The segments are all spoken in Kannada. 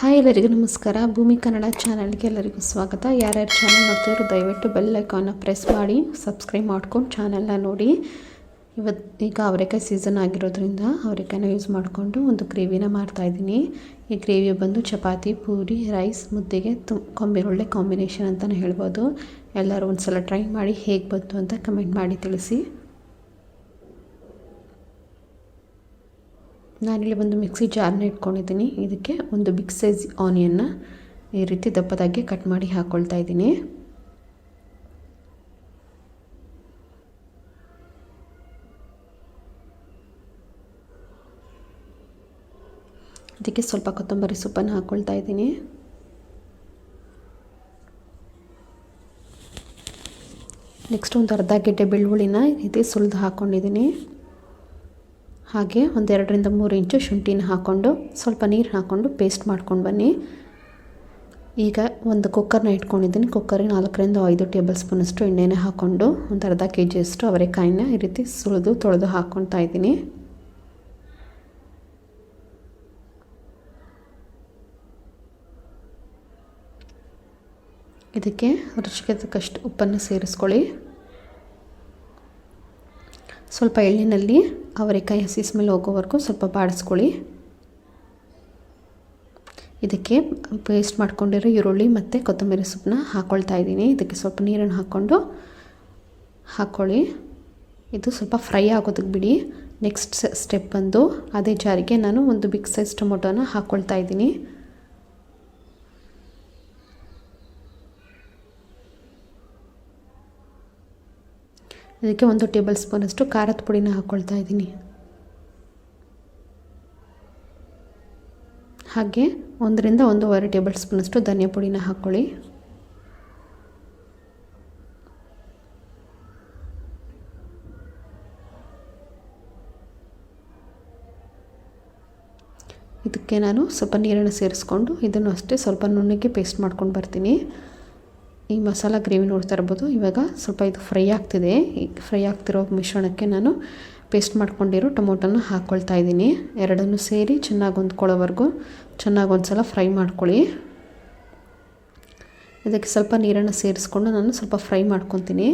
ಹಾಯ್ ಎಲ್ಲರಿಗೂ ನಮಸ್ಕಾರ. ಭೂಮಿ ಕನ್ನಡ ಚಾನಲ್ಗೆ ಎಲ್ಲರಿಗೂ ಸ್ವಾಗತ. ಯಾರ್ಯಾರು ಚಾನಲ್ ನೋಡ್ತಿದ್ರು ದಯವಿಟ್ಟು ಬೆಲ್ ಐಕಾನ್ನ ಪ್ರೆಸ್ ಮಾಡಿ, ಸಬ್ಸ್ಕ್ರೈಬ್ ಮಾಡ್ಕೊಂಡು ಚಾನಲ್ನ ನೋಡಿ. ಇವತ್ತು ಈಗ ಅವರೆಕಾಯಿ ಸೀಸನ್ ಆಗಿರೋದ್ರಿಂದ ಅವರೆಕಾಯಿನ ಯೂಸ್ ಮಾಡಿಕೊಂಡು ಒಂದು ಗ್ರೇವಿನ ಮಾಡ್ತಾಯಿದ್ದೀನಿ ಈ ಗ್ರೇವಿ ಬಂದು ಚಪಾತಿ, ಪೂರಿ ರೈಸ್ ಮುದ್ದೆಗೆ ಕೊಂಬೆ ಒಳ್ಳೆ ಕಾಂಬಿನೇಷನ್ ಅಂತಲೇ ಹೇಳ್ಬೋದು. ಎಲ್ಲರೂ ಒಂದು ಸಲ ಟ್ರೈ ಮಾಡಿ ಹೇಗೆ ಬಂತು ಅಂತ ಕಮೆಂಟ್ ಮಾಡಿ ತಿಳಿಸಿ. ನಾನಿಲ್ಲಿ ಒಂದು ಮಿಕ್ಸಿ ಜಾರ್ನ ಇಟ್ಕೊಂಡಿದ್ದೀನಿ. ಇದಕ್ಕೆ ಒಂದು ಬಿಗ್ ಸೈಜ್ ಆನಿಯನ್ನ ಈ ರೀತಿ ದಪ್ಪದಾಗಿ ಕಟ್ ಮಾಡಿ ಹಾಕ್ಕೊಳ್ತಾ ಇದ್ದೀನಿ. ಇದಕ್ಕೆ ಸ್ವಲ್ಪ ಕೊತ್ತಂಬರಿ ಸೊಪ್ಪನ್ನು ಹಾಕ್ಕೊಳ್ತಾ ಇದ್ದೀನಿ. ನೆಕ್ಸ್ಟ್ ಒಂದು ಅರ್ಧ ಗೆಡ್ಡೆ ಬೆಳ್ಳುಳ್ಳಿನ ಈ ರೀತಿ ಸುಲಿದು ಹಾಕ್ಕೊಂಡಿದ್ದೀನಿ ಹಾಗೆ ಒಂದೆರಡರಿಂದ ಮೂರು ಇಂಚು ಶುಂಠಿನ ಹಾಕ್ಕೊಂಡು ಸ್ವಲ್ಪ ನೀರು ಹಾಕ್ಕೊಂಡು ಪೇಸ್ಟ್ ಮಾಡ್ಕೊಂಡು ಬನ್ನಿ. ಈಗ ಒಂದು ಕುಕ್ಕರ್ನ ಇಟ್ಕೊಂಡಿದ್ದೀನಿ. ಕುಕ್ಕರಿಗೆ ನಾಲ್ಕರಿಂದ ಐದು ಟೇಬಲ್ ಸ್ಪೂನಷ್ಟು ಎಣ್ಣೆನ ಹಾಕ್ಕೊಂಡು ಒಂದು ಅರ್ಧ ಕೆ ಜಿಯಷ್ಟು ಅವರೆಕಾಯಿನ ಈ ರೀತಿ ಸುಳಿದು ತೊಳೆದು ಹಾಕ್ಕೊಳ್ತಾ ಇದ್ದೀನಿ. ಇದಕ್ಕೆ ರುಚಿಗೆ ತಕ್ಕಷ್ಟು ಉಪ್ಪನ್ನು ಸೇರಿಸ್ಕೊಳ್ಳಿ. ಸ್ವಲ್ಪ ಎಳ್ಳಿನಲ್ಲಿ ಅವರೆಕಾಯಿ ಹಸಿ ಸ್ಮೆಲ್ ಹೋಗೋವರೆಗೂ ಸ್ವಲ್ಪ ಬಾಡಿಸ್ಕೊಳ್ಳಿ. ಇದಕ್ಕೆ ಪೇಸ್ಟ್ ಮಾಡ್ಕೊಂಡಿರೋ ಈರುಳ್ಳಿ ಮತ್ತು ಕೊತ್ತಂಬರಿ ಸೊಪ್ಪನ್ನ ಹಾಕ್ಕೊಳ್ತಾ ಇದ್ದೀನಿ. ಇದಕ್ಕೆ ಸ್ವಲ್ಪ ನೀರನ್ನು ಹಾಕ್ಕೊಂಡು ಹಾಕ್ಕೊಳ್ಳಿ ಇದು ಸ್ವಲ್ಪ ಫ್ರೈ ಆಗೋದಕ್ಕೆ ಬಿಡಿ. ನೆಕ್ಸ್ಟ್ ಸ್ಟೆಪ್ ಬಂದು ಅದೇ ಜಾರಿಗೆ ನಾನು ಒಂದು ಬಿಗ್ ಸೈಜ್ ಟೊಮೊಟೊನ ಹಾಕ್ಕೊಳ್ತಾ ಇದ್ದೀನಿ. ಇದಕ್ಕೆ ಒಂದು ಟೇಬಲ್ ಸ್ಪೂನಷ್ಟು ಖಾರದ ಪುಡಿನ ಹಾಕ್ಕೊಳ್ತಾ ಇದ್ದೀನಿ. ಹಾಗೆ ಒಂದರಿಂದ ಒಂದೂವರೆ ಟೇಬಲ್ ಸ್ಪೂನಷ್ಟು ಧನಿಯಾ ಪುಡಿನ ಹಾಕ್ಕೊಳ್ಳಿ ಇದಕ್ಕೆ ನಾನು ಸ್ವಲ್ಪ ನೀರನ್ನು ಸೇರಿಸ್ಕೊಂಡು ಇದನ್ನು ಅಷ್ಟೇ ಸ್ವಲ್ಪ ನುಣ್ಣಗೆ ಪೇಸ್ಟ್ ಮಾಡ್ಕೊಂಡು ಬರ್ತೀನಿ. ಈ ಮಸಾಲ ಗ್ರೇವಿ ನೋಡ್ತಾ ಇರ್ಬೋದು. ಇವಾಗ ಸ್ವಲ್ಪ ಇದು ಫ್ರೈ ಆಗ್ತಿದೆ. ಫ್ರೈ ಆಗ್ತಿರೋ ಮಿಶ್ರಣಕ್ಕೆ ನಾನು ಪೇಸ್ಟ್ ಮಾಡ್ಕೊಂಡಿರೋ ಟೊಮೊಟೊನ ಹಾಕ್ಕೊಳ್ತಾ ಇದ್ದೀನಿ. ಎರಡನ್ನೂ ಸೇರಿ ಚೆನ್ನಾಗಿ ಹೊಂದ್ಕೊಳ್ಳೋವರೆಗೂ ಚೆನ್ನಾಗಿ ಒಂದು ಸಲ ಫ್ರೈ ಮಾಡ್ಕೊಳ್ಳಿ. ಇದಕ್ಕೆ ಸ್ವಲ್ಪ ನೀರನ್ನು ಸೇರಿಸ್ಕೊಂಡು ನಾನು ಸ್ವಲ್ಪ ಫ್ರೈ ಮಾಡ್ಕೊತೀನಿ.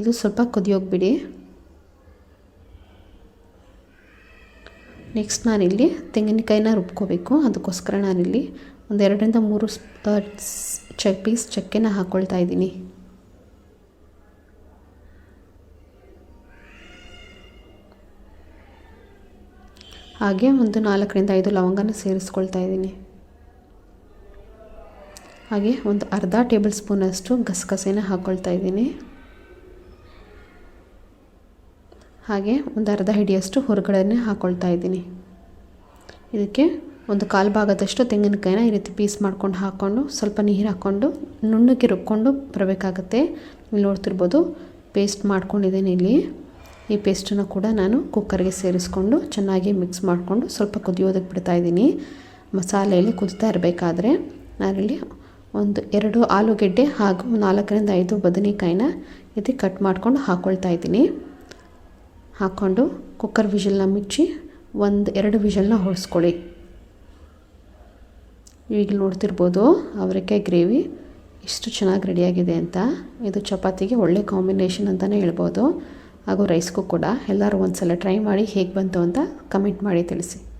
ಇದು ಸ್ವಲ್ಪ ಕುದಿಯೋಗ್ಬಿಡಿ. ನೆಕ್ಸ್ಟ್ ನಾನಿಲ್ಲಿ ತೆಂಗಿನಕಾಯಿನ ರುಬ್ಕೋಬೇಕು. ಅದಕ್ಕೋಸ್ಕರ ನಾನಿಲ್ಲಿ ಒಂದು ಎರಡರಿಂದ ಮೂರು ಚ ಪೀಸ್ ಚಕ್ಕೆನ ಹಾಕ್ಕೊಳ್ತಾ ಇದ್ದೀನಿ. ಹಾಗೆ ಒಂದು ನಾಲ್ಕರಿಂದ ಐದು ಲವಂಗನ ಸೇರಿಸ್ಕೊಳ್ತಾ ಇದ್ದೀನಿ. ಹಾಗೆ ಒಂದು ಅರ್ಧ ಟೇಬಲ್ ಸ್ಪೂನಷ್ಟು ಗಸಗಸೆನ ಹಾಕ್ಕೊಳ್ತಾ ಇದ್ದೀನಿ. ಹಾಗೆ ಒಂದು ಅರ್ಧ ಹಿಡಿಯಷ್ಟು ಹೊರಗಡೆನೆ ಹಾಕ್ಕೊಳ್ತಾ ಇದ್ದೀನಿ. ಇದಕ್ಕೆ ಒಂದು ಕಾಲು ಭಾಗದಷ್ಟು ತೆಂಗಿನಕಾಯಿನ ಈ ರೀತಿ ಪೀಸ್ ಮಾಡ್ಕೊಂಡು ಹಾಕ್ಕೊಂಡು ಸ್ವಲ್ಪ ನೀರು ಹಾಕ್ಕೊಂಡು ನುಣ್ಣಗೆ ರುಬ್ಕೊಂಡು ಬರಬೇಕಾಗತ್ತೆ. ಇಲ್ಲಿ ನೋಡ್ತಿರ್ಬೋದು ಪೇಸ್ಟ್ ಮಾಡ್ಕೊಂಡಿದ್ದೀನಿ ಇಲ್ಲಿ. ಈ ಪೇಸ್ಟನ್ನು ಕೂಡ ನಾನು ಕುಕ್ಕರ್ಗೆ ಸೇರಿಸ್ಕೊಂಡು ಚೆನ್ನಾಗಿ ಮಿಕ್ಸ್ ಮಾಡಿಕೊಂಡು ಸ್ವಲ್ಪ ಕುದಿಯೋದಕ್ಕೆ ಬಿಡ್ತಾಯಿದ್ದೀನಿ ಮಸಾಲೆಯಲ್ಲಿ ಕುದಿತಾ ಇರಬೇಕಾದ್ರೆ ನಾನಿಲ್ಲಿ ಒಂದು ಎರಡು ಆಲೂಗೆಡ್ಡೆ ಹಾಗೂ ನಾಲ್ಕರಿಂದ ಐದು ಬದನೆಕಾಯಿನ ಇದು ಕಟ್ ಮಾಡ್ಕೊಂಡು ಹಾಕ್ಕೊಳ್ತಾ ಇದ್ದೀನಿ. ಹಾಕ್ಕೊಂಡು ಕುಕ್ಕರ್ ವಿಷಲ್ನ ಮುಚ್ಚಿ ಒಂದು ಎರಡು ವಿಷಲ್ನ ಹೊಡೆಸ್ಕೊಳ್ಳಿ ಈಗ ನೋಡ್ತಿರ್ಬೋದು ಅವರೆಕಾಯಿ ಗ್ರೇವಿ ಇಷ್ಟು ಚೆನ್ನಾಗಿ ರೆಡಿಯಾಗಿದೆ ಅಂತ. ಇದು ಚಪಾತಿಗೆ ಒಳ್ಳೆ ಕಾಂಬಿನೇಷನ್ ಅಂತಲೇ ಹೇಳ್ಬೋದು. ಹಾಗೂ ರೈಸ್ಗೂ ಕೂಡ ಎಲ್ಲರೂ ಒಂದು ಸಲ ಟ್ರೈ ಮಾಡಿ ಹೇಗೆ ಬಂತು ಅಂತ ಕಮೆಂಟ್ ಮಾಡಿ ತಿಳಿಸಿ.